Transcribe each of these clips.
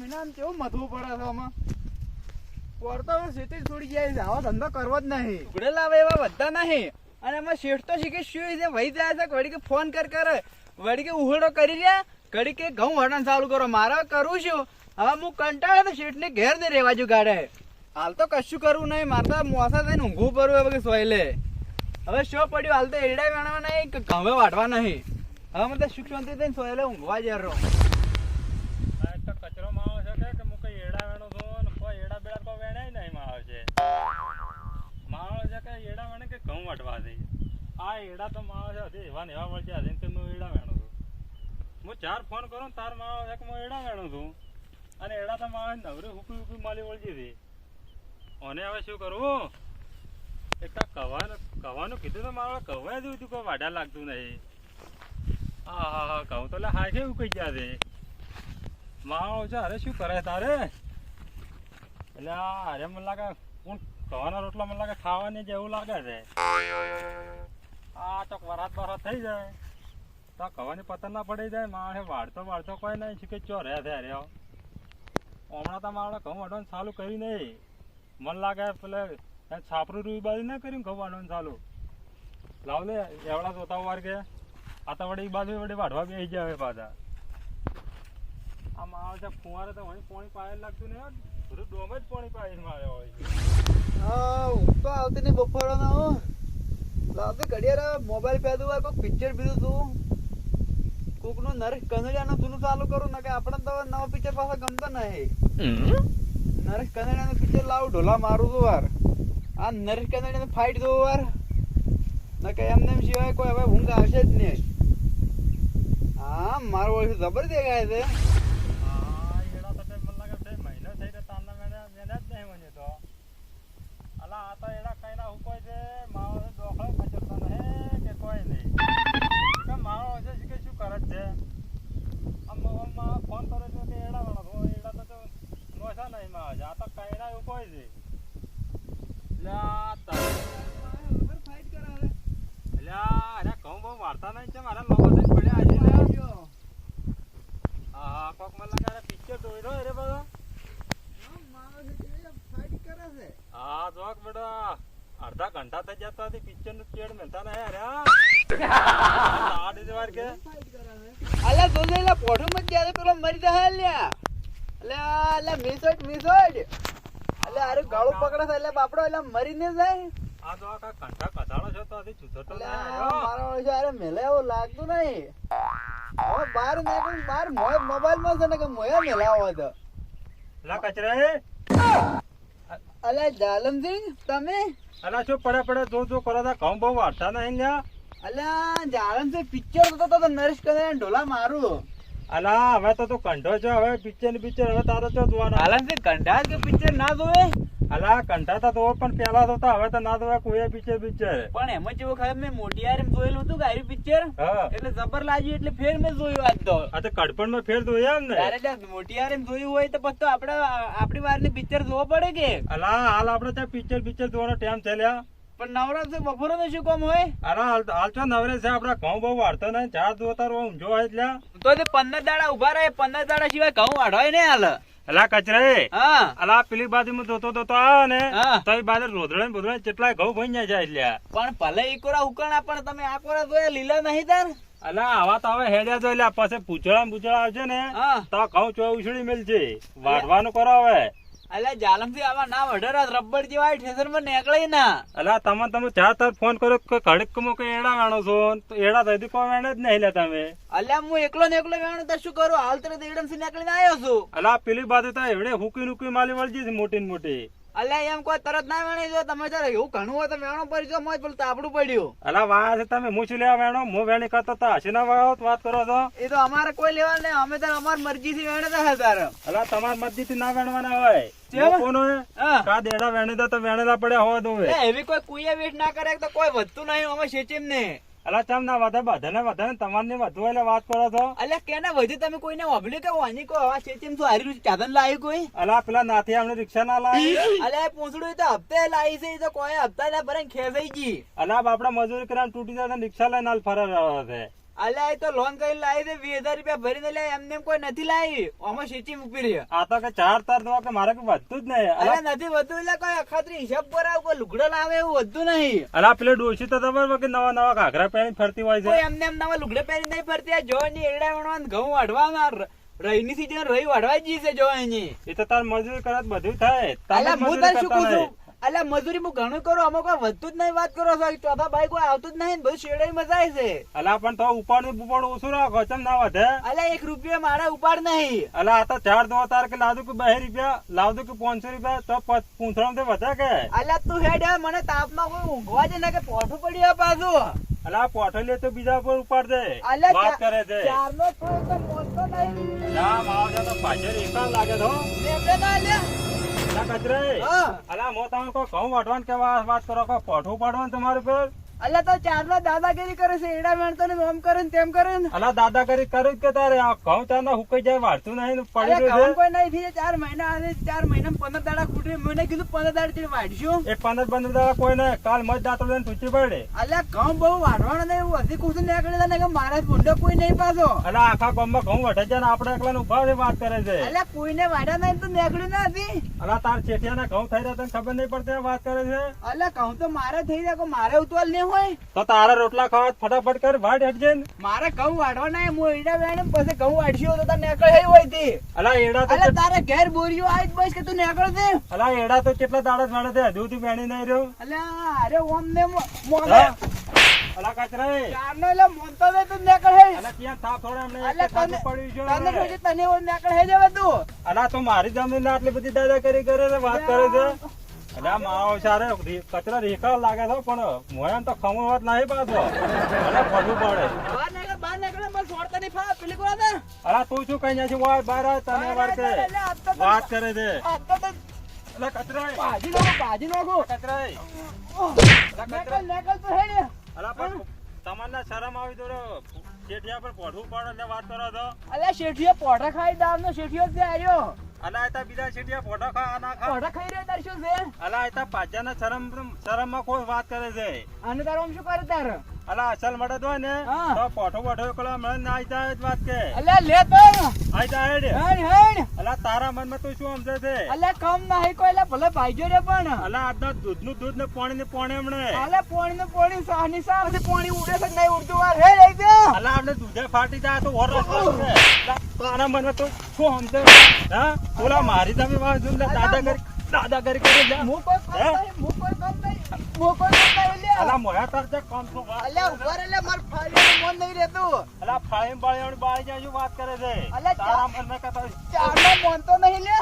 મહિના કેવું મધવું પડે છે આમાં? સીધી જ છોડી જાય આવો ધંધો કરવો જ નહીં. ઉઘડેલા આવે એવા વધતા નહીં. અને એમાં શેઠ તો શીખે શું છે? વહી જાય છે વળી કે ફોન કર કર. વળી કે ઉહડો કરી રહ્યા ઘડી કે ઘઉં હટણ ચાલુ કરો. મારે કરું છું. હવે હું કંટાળે તો શેઠને ઘેર ને રેવા જો ગાડે હાલ તો કશું કરવું નહીં. મારે મોસા થઈને ઊંઘવું પડવું હવે સોય સોયલે. હવે શો પડ્યું? હાલ તો એરડા વેણવા નહીં, કે ઘઉં વાટવા નહીં. હવે તો સુખ શાંતિ થઈને સોયલે ઊંઘવા જ રહો આ એક તો કચરો માવો છે કે કે હું કઈ એડા વેણું છું ને કોઈ એડા બેડા કોઈ વેણાય નહીં માવો છે માવો છે કે એડા વેણે કે ઘઉં વાટવા દે. આ એડા તો માવો છે એવા ને એવા વળગ્યા છે કે હું એડા વેણું છું. હું ચાર ફોન કરું તાર માવો છે કે હું એડા વેણું છું. અને એડા તો માવો નવરી હુકી હુકી માલી વળજી હતી અને હવે શું કરવું એક કવાનું કવાનું કીધું તો મારે કવાય જ હતું કોઈ વાડા લાગતું નહીં. હા હા હા, કહું તો એટલે હા ઉકી ગયા છે? માવો છે અરે શું કરે તારે? એટલે આ અરે મને લાગે, હું કવાના રોટલા મને લાગે ખાવાની જેવું લાગે છે. આ તો વરાત બરાત થઈ જાય. તો કવાની પતન ના પડી જાય મારે વાળતો વાળતો કોઈ નહીં, શીખે ચો રહે છે અરે હમણાં તો મારે ઘઉં વાટવાનું ચાલુ કરી નહીં. મને લાગે પેલે છાપરું રૂઈ બાજુ ના કર્યું ઘઉં વાટવાનું ચાલુ. લાવ લે, એવડા જોતા કે આ તો વડે એ બાજુ વડે વાઢવા બેસી જાય હવે પાછા. આ છે ફુવારે તો વળી પાણી પાયે લાગતું ને બધું ડોમ જ પાણી પાય મારે હોય. હા તો આવતી નહીં બપોરો ના હો લાવતી ઘડિયાળ મોબાઈલ પેદું હોય કોઈ પિક્ચર પીધું તું કોકનું નરેશ કનડિયાનું જૂનું ચાલુ કરું ને કે આપણે તો નવા પિક્ચર પાસે ગમતો નહીં. નરેશ કનડિયાનું પિક્ચર લાવું ઢોલા મારું છું વાર. આ નરેશ કનડિયાનું ફાઇટ જોવું વાર. ને કે એમને એમ સિવાય કોઈ હવે ઊંઘ આવશે જ નહીં હા મારું વર્ષ જબર દેખાય છે આ એડા તો તે મને લાગે બે મહિના થઈ ગયા તારના મેળા મેળા જ નહીં મને તો આ તો એડા કઈ ના હુકોય છે. મારો ડોખળો નહીં કે કોઈ નહીં. છે કે શું કરે છે? આમ ફોન કરે છે કે એડા એડા તો નોસા નહીં માં આ તો કઈ ના હુકોય છે. વાળતા નહીં છે. મારા લોકો પડ્યા છે. હા, કોક મને લાગે પિક્ચર જોઈ રે બધો હા જોક બેટા. અડધા ઘંટા થઈ જતા હતી પિક્ચરનું ચેડ મેલતા ના યાર વાર કે. અલ્યા જોજે એલા પોઠું મત જ્યારે પેલો મરી જાય અલ્યા. અલ્યા અલ્યા મિસોટ મિસોટ અલ્યા અરે ગાળું પકડે છે એટલે બાપડો એટલે મરીને જાય. આ જો આ કંટા કથાળો છે તો આથી અલ્યા મારો છે અરે મેલે એવું લાગતું નહીં. હવે બહાર નાખું બહાર મોય મોબાઈલમાં છે ને કે મોયા મેલાવો તો. અલા કચરે અલ્યા જાલમસિંહ તમે? અલા છો પડે પડે જો જો કરો તા ઘઉં બહુ વાળતા નહીં લ્યા અલ્યા જાલમસિંહ પિક્ચર તો તો નરેશ કને ઢોલા મારું. અલા હવે તો તું કંઢો છો હવે પિક્ચર ને પિક્ચર હવે તારો ચો જોવાનો? જાલમસિંહ કંઢા કે પિક્ચર ના જોવે? અલા કંટાતા તો પણ પેલા તો હવે તો ના તો કોઈ પિક્ચર પિક્ચર પણ એમાં જેવું ખબર મેં મોટી યાર જોયેલું હતું આર્યું પિક્ચર એટલે જબર લાગ્યું એટલે ફેર મેં જોયું આજ તો. આ તો કડપણમાં ફેર જોયા ને. અરે ત્યાં મોટી યાર એમ જોયું હોય તો પછી તો આપણે આપણી વારની પિક્ચર જોવો પડે કે? અલા હાલ આપડે ત્યાં પિક્ચર પિક્ચર જોવાનો ટાઈમ છે પણ પણ છે બપોરે તો શું કામ હોય? અલા હાલ તો નવરે છે આપડા ઘઉં બહુ વાળતો નહીં ચાર જોતા રહો ઊંઝો જ તો પંદર દાડા ઊભા રહે પંદર દાડા સિવાય ઘઉં વાઢવાય ને હાલ. અલા કચરે. અલા પેલી બાજુ જોતો જોતો આવે ને હા. તો બાજુ રોધડે બોધડે કેટલા ઘઉં ભાઈ જાય એટલે. પણ ભલે ઈકોરા ઉકણા પણ તમે આ કોરા જોયા લીલા નહીં તાર? અલા આવા તો હવે હેડ્યા જો એટલે પાસે પૂછડા પૂછડા આવશે ને હા. તો ઘઉં ચો ઉછળી મેલશે. વાઢવાનું કરો હવે. અલ્યા જાલમથી આવા ના વઢરા રબર જેવા ઠેસરમાં નીકળે ના. અલા તમે તમે ચાર તાર ફોન કર્યો કે કડક કે એડા વેણો છો? તો એડા થઈ કોઈ વેણે જ નહીં લે તમે. અલ્યા હું એકલો ને એકલો વેણ તો શું કરું? હાલ તરત એકદમથી નીકળીને આવ્યો છું. અલા પેલી બાજુ તો એવડે હુકી નુકી માલી વળજી મોટી મોટી. અલ્યા એમ કોઈ તરત ના વેણી જો તમે જરા એવું ઘણું હોય તો વેણો પડી જો મોજ બોલતા આપણું પડ્યું. અલા વાહ છે તમે શું લેવા વેણો હું વેણી કરતો તો હશે ના વાળો વાત કરો છો. એ તો અમારે કોઈ લેવા નહીં અમે તો અમારી મરજી થી વેણતા હતા તારે. અલા તમાર મરજી થી ના વેણવાના હોય? કોનો કા દેડા વેણી તો વેણેલા પડ્યા હોવા. દો એવી કોઈ કુએ વેટ ના કરે તો કોઈ વધતું નહીં અમે સેચીમ ને અલા ચમ ના વધે બધાને વધે ને તમારે ને વધુ એટલે વાત કરો છો? અલ્યા કેને વધે? તમે કોઈને વાપર્યું કે વાની કો આવા છે? તેમ તો હારી ચાદન લાવી કોઈ? અલા પેલા નાથી આપણે રિક્ષા ના લાવી. અલ્યા પૂંછડું તો હપ્તે લાવી છે તો કોઈ હપ્તા ના ભરે ખેસાઈ ગઈ. અલા બાપડા મજૂરી કરીને તૂટી જાય રિક્ષા લઈને હાલ ફરે રહ્યો છે. અલ્યા તો લોન કરીને લાવી દે વીસ હજાર રૂપિયા ભરીને લે એમને એમ કોઈ નથી લાવી. આમાં સીચી મૂકી રહી. આ તો કે ચાર તાર દવા કે મારે કઈ વધતું જ નહીં. અલા નથી વધુ એટલે કોઈ અખાતરી હિસાબ કરાવ કોઈ લુગડો લાવે એવું વધુ નહીં. અરે પેલા ડોશી તો તમારે કે નવા નવા ઘાઘરા પહેરી ફરતી હોય કોઈ છે એમને એમ નવા લુગડા પહેરી નહીં ફરતી જો ની એડા વણવાનું ઘઉં વાઢવાના રહીની સીઝન રહી વાઢવા જ છે જો એની. એ તો તાર મજૂર કરે બધું થાય. હું તાર શું કહું છું? અલ્યા મજૂરી હું ઘણું કરું અમુક વાર વધતું જ નહીં વાત કરો છો. ચોથા ભાઈ કોઈ આવતું જ નહીં બધું શેડે મજા છે. અલા પણ તો ઉપાડ ઉપાડ ઓછું રાખો ચમ ના વધે? અલ્યા એક રૂપિયા મારા ઉપાડ નહીં. અલા આ તો ચાર દો તાર કે લાવજો કે બે રૂપિયા લાવજો કે પાંચસો રૂપિયા તો તો વધે કે? અલ્યા તું હેડ મને તાપમાં કોઈ ઊંઘવા છે ને કે પોઠું પડી આ પાછું. અલા પોઠો તો બીજા પર ઉપાડ દે. અલ્યા વાત કરે છે. ચારનો તો તો મોટો નહીં. ના માવજા તો પાછળ એકા લાગે તો લેવડે ના અલ્યા ના કચરે હા. અલા મો તમે કોઈ ઘઉં વાટવાનું કે વાત વાત કરો કોઈ પોઠું પાડવાનું તમારે પર? અલ્યા તો ચારનો દાદાગીરી કરે છે. એડા વેણતો ને ઓમ કરે ને તેમ કરે ને. અલા દાદા કરી કે તારે? આ ઘઉં તાર હુકાઈ જાય વાળતું નહીં પડી ગયું રહ્યું કોઈ નહીં થઈ ચાર મહિના આવે ચાર મહિના પંદર દાડા ખૂટી. મને કીધું પંદર દાડા ચડી વાઢશું. એ પંદર પંદર દાડા કોઈ નહીં. કાલ મજ દાંતો લઈને તૂટી પડે. અલ્યા ઘઉં બહુ વાઢવાનો નહીં. એવું હજી કુછ નીકળે ને કે મારા ભૂંડો કોઈ નહીં પાછો. અલા આખા ગામમાં ઘઉં વઢે છે ને આપણે એકલા ઊભા વાત કરે છે. અલ્યા કોઈને વાઢા નહીં તો નીકળ્યું ના હતી અલા તાર ચેઠિયાના ઘઉં થઈ રહ્યા તને ખબર નહીં પડતી વાત કરે છે? અલ્યા ઘઉં તો મારે થઈ જાય કોઈ મારે ઉતવાલ નહીં હોય? તો તારા રોટલા ખાવા ફટાફટ કર વાટ હટજે મારે ઘઉં વાઢવા નહીં હું એડા વેણ પછી ઘઉં વાઢશું તો તાર નીકળે હોય તે અલા એડા તો તારે ઘેર બોરિયો આવી બસ કે તું નેકળ દે અલા એડા તો કેટલા દાડા વાળે છે હજુ તું વેણી નહીં રહ્યો. અલા અરે ઓમ ને અલા કચરા દે તું નીકળ હે. અલા થોડે તને તને નીકળ હે જવા તું અલા તો મારી જમીન આટલી બધી દાદા કરી કરે વાત કરે છે? અલ્યા માવો સારે કચરો રેખા લાગે છે પણ મોયન તો ખમો વાત નહીં પાછો. ફરવું પડે. બહાર નીકળે બહાર નીકળ મને છોડતા નહીં ફા પેલી કોણ હતા અલા તું શું કઈ છે? તને તો વાત કરે છે. તો તો અલા કચરા ભાજી નાખો ભાજી નાખો. કચરા નીકળ નીકળ તો હે ને. અલા પણ તમારને શરમ આવી દોરો શેઠિયા પર પોઢવું પડે એટલે વાત કરો છો. અલ્યા શેઠીએ પોઢા ખાઈ દામ નો શેઠીઓ જ આવ્યો અલા એતા બીજા શેઠિયા પોઢો ખા ના ખા. પોઠા ખાઈ રહ્યો તાર શું છે? અલા એતા પાછાના શરમ શરમમાં કોઈ વાત કરે છે? અને તારો શું કરે તાર? અલા અસલ મળે તો ને. તો પોઠો પોઠો એકલો મળે ને આઈ જાય વાત કે. અલ્યા લે તો. આઈ જાય હેડ. હેણ હેણ અલા તારા મનમાં તું શું સમજે છે? અલ્યા કમ નહીં કોઈ એટલે ભલે ભાઈજો રે પણ. અલા દૂધ દૂધનું દૂધ ને પાણી ને પાણી હમણે અલ્યા પોણી ને પોણી સાની સા પછી પોણી ઉડે છે નહીં ઉડતું. વાર હે લઈ દે અલા આપણે દૂધે ફાટી જાય તો ઓર છે અલા, મને તો શું સમજે? હા? ઓલા મારી તમે વાત જોઈને દાદા કરી દાદા કરી કરી લે. હું પર હે? હું નહીં હું કોઈ કામ લે. અલા મોયા તાર જે કામ તો વાત અલ્યા ઊભા રે લે માર ફાડ્યો મન નહીં રહેતું. અલા ફાળીમ બાળી બાળી જાય વાત કરે છે. અલા, તારા મનમાં કહેતા ચાર મોન તો નહીં લે.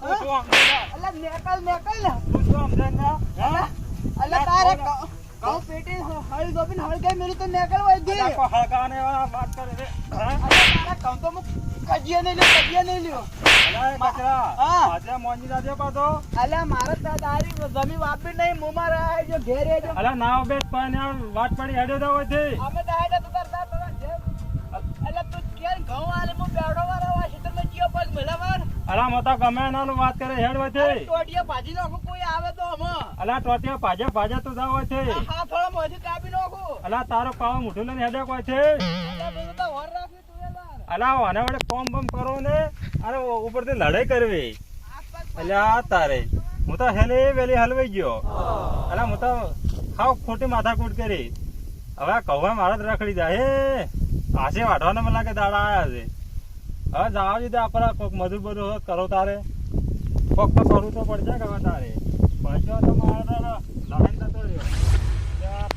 તું શું સમજે? નેકલ નેકલ તું શું સમજે ને હા? તારે કાઉ પેટી હળ ગોપીને હળ ગઈ મેરી તો નેકલ દી અલા, હળગાને વાત કરે છે? હા? તારા કામ તો હું નહીં લ્યો કજીએ નહીં લ્યો. અલા તારો પાવ મોઢું લઈને હેડે કોઈ છે અલા, આના વડે કોમ બમ કરો ને અને ઉપરથી લડાઈ કરવી. અલ્યા તારે. હું તો હેલી વેલી હલવાઈ ગયો. અલા, હું તો ખાવ ખોટી માથાકૂટ કરી. હવે આ કૌવા મારા જ રખડી જાય હે પાસે વાઢવાના મને લાગે દાડા આવ્યા છે. હવે જાવ દીધા આપણા કોક મજૂર બધું. કરો તારે. કોક તો કરવું તો પડશે કે હવે તારે. પૈસા તો મારા લડાઈ જતો રહ્યો.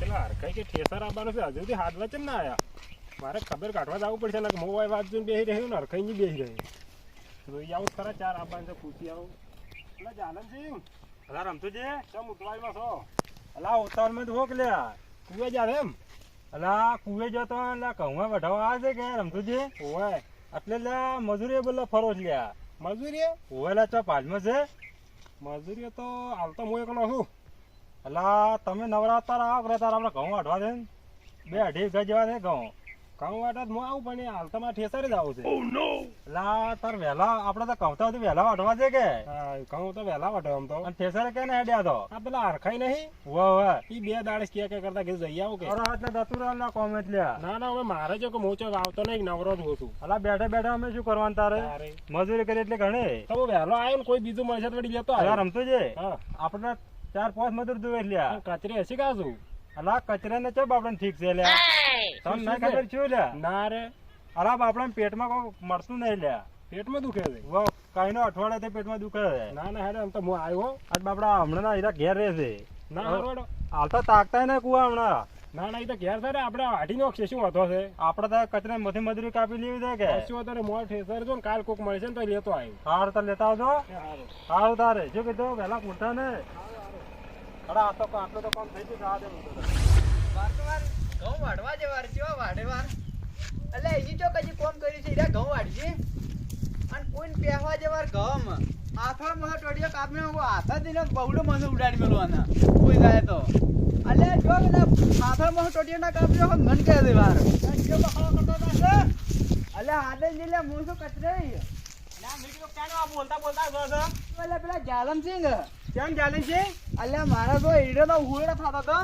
પેલા હરખાઈ કે ઠેસર આવવાનું છે, હજુ સુધી હાથ વચ્ચે ના આયા. મારે ખબર કાઢવા જવું પડશે ને મોબાઈલ જોઈને બેસી રહ્યું ને હરખાઈ નહીં બેસી રહ્યું. જોઈ આવું જ ખરા ચાર આવવાનું છે પૂછી આવું. એટલે જાનનસિંહ અલા જે ચમ ઉતવાળમાં છો? અલા ઉતાવળમાં તો હોક લ્યા. કુવે જાવે એમ. અલા કુવે જતો એટલે કહું વઢાવા આવે છે કે રમતો જે હોય એટલે લ્યા મજૂરી બોલો ફરો જ લ્યા મજૂરી ઓવેલા ચો પાલમાં છે? મજૂરી તો હાલ તો હું એકલો છું. એટલે તમે નવરાત્ર આવો કરે તારા આપણે ઘઉં અઢવા દે ને. બે અઢી વીઘા જેવા છે ઘઉં. વાટા હું આવું પણ હાલ હાલ મારે ઠેસરે જ આવું છે. લા તાર વેલા આપણે તો કવતા સુધી વેલા વાટવા છે કે? હા ઘઉં તો વેલા વાટવા આમ તો. અને ઠેસરે કે ને હેડ્યા તો? આ પેલા હરખાઈ નહીં? વો વો ઈ બે દાડે કે કે કરતા કે જઈ આવું કે. અરે હાથ ના દતુરા ના કોમેન્ટ લ્યા. ના ના હવે મારે જો કે મોચો આવતો નહીં નવરો જ છું. અલા બેઠા બેઠા અમે શું કરવાનું તારે? મજૂરી કરી એટલે ઘણે. તો વેલો વહેલો આવ્યો ને કોઈ બીજું મળશે તો વળી લેતો આવ્યો. રમતું છે? આપણે ચાર પાંચ મજૂર જોવે લ્યા. કચરી હશે કાશું અલા કચરા ને ચપ આપણે ઠીક છે લ્યા? તમને ના ખબર છું લ્યા? ના રે. અલા આપણે પેટમાં કોઈ મળતું નહીં લ્યા. પેટમાં દુખે છે? વાહ નો પેટમાં દુખે છે. ના ના હેડે આમ તો હું આવ્યો. આજ બાપડા હમણાં ના એરા ઘેર રહે છે. ના હારવાડો. હાલ તો તાકતા ને કુવા હમણાં. ના ના એ તો ઘેર થાય આપણે વાટી નો શું વાંધો છે? આપણે તો કચરા મથી મજૂરી કાપી લેવી છે કે? વાંધો મોર ઠેસર જો ને કાલ કોક મળશે ને તો લેતો આવ્યો હાર તો લેતા આવજો. સારું હારું. હારું તારે. શું કીધું પેલા ઉઠા ને અરે આ તો આટલું તો કામ થઈ ગયું દે ઘઉં વાઢવા છે વાર ચેવા વાઢે વાર એટલે હજી જો કજી કોમ કર્યું છે, ઈરા ઘઉં વાઢજે અને કોઈને પહેવા જે ઘઉં આથળ મને ટોડિયો કાપીને હું હાથ એને બહુડો મને ઉડાડી મેળવાના. કોઈ જાય તો. અલે, જો ને આથળ મને ટોડિયો ના કાપ્યો હોય મન કહે દે વાર. અને જો બખાડો કરતો હતા છે. અલે, હાથે જ હું શું કચરે બોલતા કેમ છે મારા તો થતો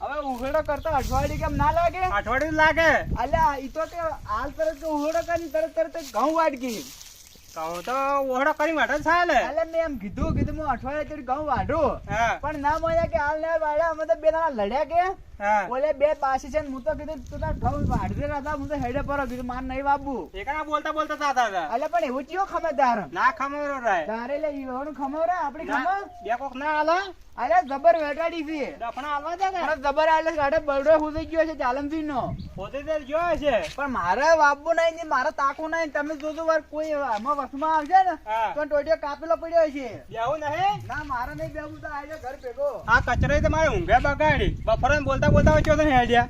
હવે કરતા અઠવાડિયે કેમ ના લાગે? અઠવાડિયું લાગે. અલ્યા ઈ તો હાલ તરત કે કરી તરત તરત ઘઉં વાટકી. કહું તો ઓહડો કરી જ ચાલે મેં એમ કીધું કીધું હું અઠવાડિયે ઘઉં વાઢું. પણ ના મળ્યા કે હાલ ના વાળ્યા અમે તો બે લડ્યા કે? ઓલે બે પાસી છે ને હું તો કીધું તું તાર ઘઉં વાઢરે હતા હું તો હેડે પર કીધું માર નહીં બાબુ એકના બોલતા બોલતા જાતા હતા અલે પણ એવું ચિયો ખબર ના ખમરો રાય તારે લે ઈવાનું ખમો રે આપડી ના, બે કોક ના આલે અલે જબર વેટાડી છે. દફણા આલવા દે ને. જબર આલે ગાડે બરડો હુઈ ગયો છે જાલમજી નો પોતે તે ગયો છે. પણ મારે બાબુ નહીં ને મારે તાકુ નહીં. તમે જોજો વાર કોઈ આમાં વસમાં આવશે ને તો ટોટિયો કાપેલો પડ્યો છે. બેવું નહીં? ના મારે નહીં બેવું તો આજે ઘર ભેગો. આ કચરો તમારે ઊંઘે બગાડી. બફરન બોલતા બોલતા વચ્ચે તો હેડ્યા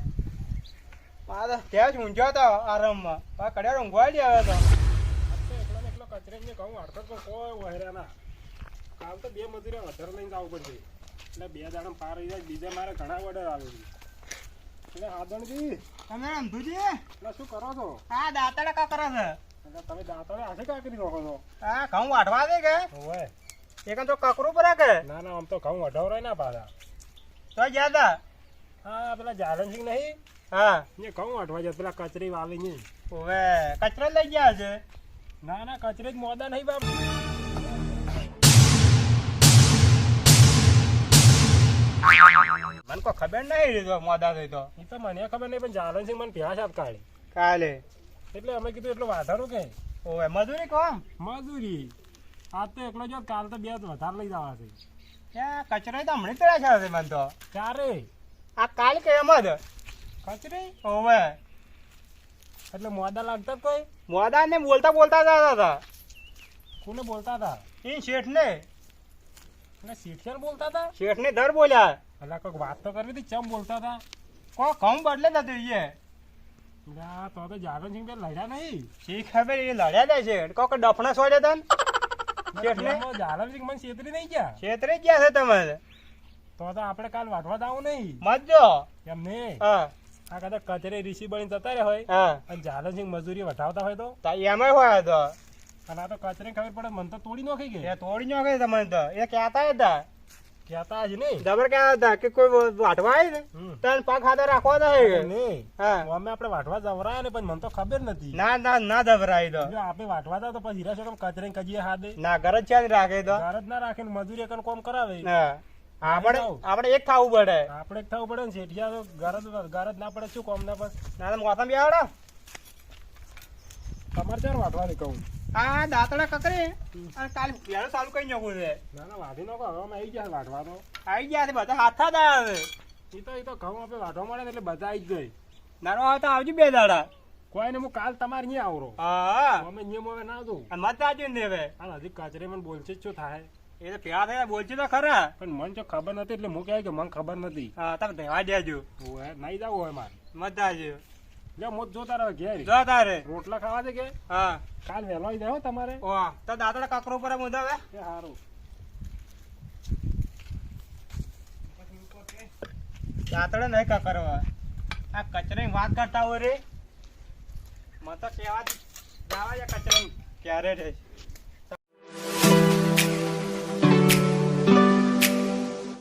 પાછો ત્યાં જ ઊંઘ્યો તો આરામમાં પાછો કડિયાર ઊંઘવા દે હવે તો. આજ તો એકલો ને એકલો કચરે ને ઘઉં વાળતો તો કોઈ વહેરા ના કાલ તો બે મજૂરે વધારે લઈને જવું પડશે. એટલે બે દાડા પાર રહી જાય. બીજા મારે ઘણા ઓર્ડર આવે છે. એટલે આદણજી તમે રમતુજી એટલે શું કરો છો? આ દાંતડા કા કરે છે? એટલે તમે દાંતોડે હાથે કાકરી નાખો છો? આ ઘઉં વાઢવા દે કે? ઓવે એક તો કકરું પર કે? ના ના આમ તો ઘઉં વઢાવરાય ના પાછા. તો જ્યાદા હા પેલા જાલનસિંહ નહીં? હા. ને કહું જાય પેલા કચરી વાવી નહીં હવે કચરો લઈ ગયા છે? ના ના કચરી જ મોદા નહીં બાપ. મને કોઈ ખબર નહીં રીતો મોદા થઈ તો. એ તો મને ખબર નહીં પણ જાલનસિંહ મને પ્યાસ આપ કાઢી. કાલે? એટલે અમે કીધું એટલું વધારું કે. ઓવે મજૂરી કોમ? મજૂરી? આજ તો એકલો જો કાલ તો બે વધારે લઈ જવા છે. કચરો તો હમણાં પેલા છે મને તો. ક્યારે? આ કાલ કે એમ જ કચરી ઓવે એટલે મોદા લાગતા કોઈ? મોદા ને બોલતા બોલતા જતા હતા. કોને બોલતા હતા? એ શેઠ ને એટલે શિક્ષણ બોલતા હતા? શેઠ ને દર બોલ્યા. એટલે કોઈક વાત તો કરવી હતી ચમ બોલતા હતા? કો ઘઉં બદલે જતું એ. ના તો તો જાગરણ સિંહ લડ્યા નહીં. શીખ ખબર એ લડ્યા જાય છે. કોક ડફણા સોડ્યા હતા શેઠ ને જાલમસિંહ મને છેતરી નહીં ગયા? છેતરી ગયા છે તમે તો તો આપણે કાલ વાટવા જાવ નહીં. મજો જો એમ નહીં. હા. આ કદાચ કચરે ઋષિ બની જતા રહે હોય. હા. અને જાલમસિંહ મજૂરી વટાવતા હોય તો? તા એમાં હોય તો. અને આ તો કચરે ખબર પડે મને તો તોડી નાખી ગઈ. તોડી નાખે તમને તો. એ કહેતા હતા. કહેતા જ નહીં. જબર કહેતા હતા કે કોઈ વાટવા આવી ને. પાક હાથે રાખવા દે નહીં. હા. અમે આપણે વાટવા જવરાયા ને પણ મને તો ખબર નથી. ના ના ના દબરાઈ તો. જો આપણે વાટવા તો પછી હીરા કચરે કજીએ હાથે. ના ઘર જ છે રાખે તો? ઘર ના રાખીને મજૂરી કોમ કરાવે. હા. આપણે આપણે એક ખાવું પડે. આપણે એક થવું પડે ને શેઠિયા તો જ ઘર જ ના પડે શું કોમ ના પડે? ના તમે મોસમ બી આવડા તમારે ચાર વાટવાની કહું. આ દાંતડા કકરી અને કાલ વેળો ચાલુ કઈ નાખવું છે. ના ના વાટી નાખો. હવે અમે આવી ગયા વાટવા તો આવી ગયા છે બધા હાથા જ આવે એ તો એ તો ઘઉં આપણે વાટવા મળે એટલે બધા આવી જ ગઈ. નાનો આવે તો આવજો બે દાડા. કોઈ ને હું કાલ તમારે અહીંયા આવરો. હા. અમે નિયમ હવે ના દઉં. અને મત આવજો ને હવે. હાલ હજી કચરે મને બોલશે જ શું થાય. એ તો પેલા થયા બોલશે તો ખરા. પણ મને જો ખબર નથી એટલે હું કહે કે મને ખબર નથી. હા તમે ધેવા દેજો. નહીં જવું હોય મારે. મત આવજો લે મોત જોતા રહે ઘેર. જો તારે. રોટલા ખાવા કે? હા. કાલ વહેલો આવી જાય તમારે. ઓ તો દાંતડા કકરો પર મુદાવે એ સારું દાંતડા નહીં કકરવા આ કચરાની વાત કરતા હોય રે. મને તો કહેવા જવા કચરો ક્યારે રહે